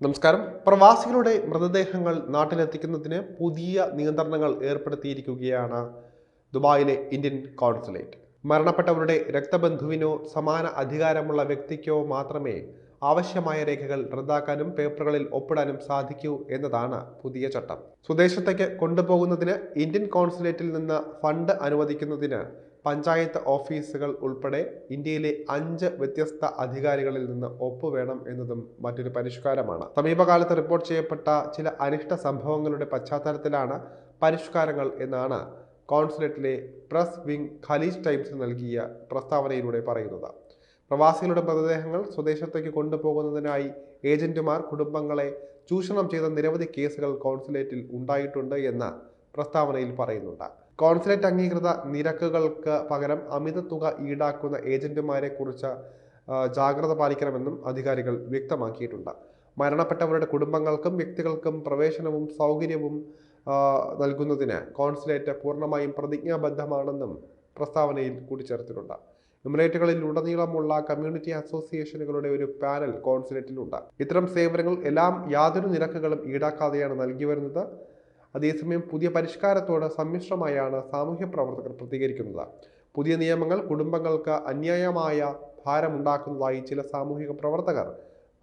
നമസ്കാരം. പ്രവാസികളുടെ മൃതദേഹങ്ങൾ നാട്ടിലെത്തിക്കുന്നതിന് പുതിയ നിയന്ത്രണങ്ങൾ ഏർപ്പെടുത്തിയിരിക്കുകയാണ് ദുബായിലെ ഇന്ത്യൻ കോൺസുലേറ്റ്. മരണപ്പെട്ടവരുടെ രക്തബന്ധുവിനോ സമാന അധികാരമുള്ള വ്യക്തിക്കോ മാത്രമേ ആവശ്യമായ രേഖകൾ റദ്ദാക്കാനും പേപ്പറുകളിൽ ഒപ്പിടാനും സാധിക്കൂ എന്നതാണ് പുതിയ ചട്ടം. സ്വദേശത്തേക്ക് കൊണ്ടുപോകുന്നതിന് ഇന്ത്യൻ കോൺസുലേറ്റിൽ നിന്ന് ഫണ്ട് അനുവദിക്കുന്നതിന് പഞ്ചായത്ത് ഓഫീസുകൾ ഉൾപ്പെടെ ഇന്ത്യയിലെ അഞ്ച് വ്യത്യസ്ത അധികാരികളിൽ നിന്ന് ഒപ്പുവേണം എന്നതും മറ്റൊരു പരിഷ്കാരമാണ്. സമീപകാലത്ത് റിപ്പോർട്ട് ചെയ്യപ്പെട്ട ചില അനിഷ്ട സംഭവങ്ങളുടെ പശ്ചാത്തലത്തിലാണ് പരിഷ്കാരങ്ങൾ എന്നാണ് കോൺസുലേറ്റിലെ പ്രസ് വിംഗ് ഖലീജ് ടൈംസിന് നൽകിയ പ്രസ്താവനയിലൂടെ പറയുന്നത്. പ്രവാസികളുടെ മൃതദേഹങ്ങൾ സ്വദേശത്തേക്ക് കൊണ്ടുപോകുന്നതിനായി ഏജന്റുമാർ കുടുംബങ്ങളെ ചൂഷണം ചെയ്ത നിരവധി കേസുകൾ കോൺസുലേറ്റിൽ ഉണ്ടായിട്ടുണ്ട് എന്ന് പ്രസ്താവനയിൽ പറയുന്നുണ്ട്. കോൺസുലേറ്റ് അംഗീകൃത നിരക്കുകൾക്ക് പകരം അമിത തുക ഈടാക്കുന്ന ഏജന്റുമാരെ കുറിച്ച് ജാഗ്രത പാലിക്കണമെന്നും അധികാരികൾ വ്യക്തമാക്കിയിട്ടുണ്ട്. മരണപ്പെട്ടവരുടെ കുടുംബങ്ങൾക്കും വ്യക്തികൾക്കും പ്രവേശനവും സൗകര്യവും നൽകുന്നതിന് കോൺസുലേറ്റ് പൂർണമായും പ്രതിജ്ഞാബദ്ധമാണെന്നും പ്രസ്താവനയിൽ കൂട്ടിച്ചേർത്തിട്ടുണ്ട്. എമിറേറ്റുകളിൽ ഉടനീളമുള്ള കമ്മ്യൂണിറ്റി അസോസിയേഷനുകളുടെ ഒരു പാനൽ കോൺസുലേറ്റിലുണ്ട്. ഇത്തരം സേവനങ്ങൾ എല്ലാം യാതൊരു നിരക്കുകളും ഈടാക്കാതെയാണ് നൽകി വരുന്നത്. അതേസമയം പുതിയ പരിഷ്കാരത്തോട് സമ്മിശ്രമായാണ് സാമൂഹ്യ പ്രവർത്തകർ പ്രതികരിക്കുന്നത്. പുതിയ നിയമങ്ങൾ കുടുംബങ്ങൾക്ക് അന്യായമായ ഭാരമുണ്ടാക്കുന്നതായി ചില സാമൂഹിക പ്രവർത്തകർ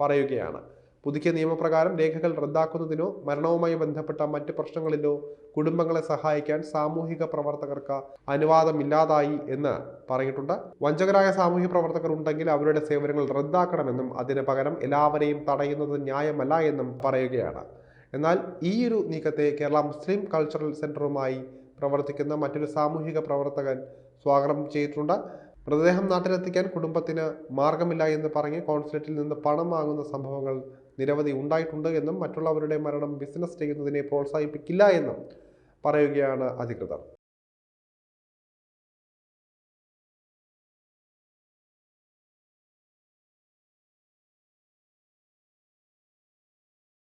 പറയുകയാണ്. പുതുക്കിയ നിയമപ്രകാരം രേഖകൾ റദ്ദാക്കുന്നതിനോ മരണവുമായി ബന്ധപ്പെട്ട മറ്റ് പ്രശ്നങ്ങളിലോ കുടുംബങ്ങളെ സഹായിക്കാൻ സാമൂഹിക പ്രവർത്തകർക്ക് അനുവാദമില്ലാതായി എന്ന് പറഞ്ഞിട്ടുണ്ട്. വഞ്ചകരായ സാമൂഹിക പ്രവർത്തകർ ഉണ്ടെങ്കിൽ അവരുടെ സേവനങ്ങൾ റദ്ദാക്കണമെന്നും അതിന് പകരം എല്ലാവരെയും തടയുന്നത് ന്യായമല്ല എന്നും പറയുകയാണ്. എന്നാൽ ഈ ഒരു നീക്കത്തെ കേരള മുസ്ലിം കൾച്ചറൽ സെന്ററുമായി പ്രവർത്തിക്കുന്ന മറ്റൊരു സാമൂഹിക പ്രവർത്തകൻ സ്വാഗതം ചെയ്തിട്ടുണ്ട്. മൃതദേഹം നാട്ടിലെത്തിക്കാൻ കുടുംബത്തിന് മാർഗമില്ല എന്ന് പറഞ്ഞ് കോൺസുലേറ്റിൽ നിന്ന് പണം വാങ്ങുന്ന സംഭവങ്ങൾ നിരവധി ഉണ്ടായിട്ടുണ്ട് എന്നും മറ്റുള്ളവരുടെ മരണം ബിസിനസ് ചെയ്യുന്നതിനെ പ്രോത്സാഹിപ്പിക്കില്ല എന്നും പറയുകയാണ് അധികൃതർ.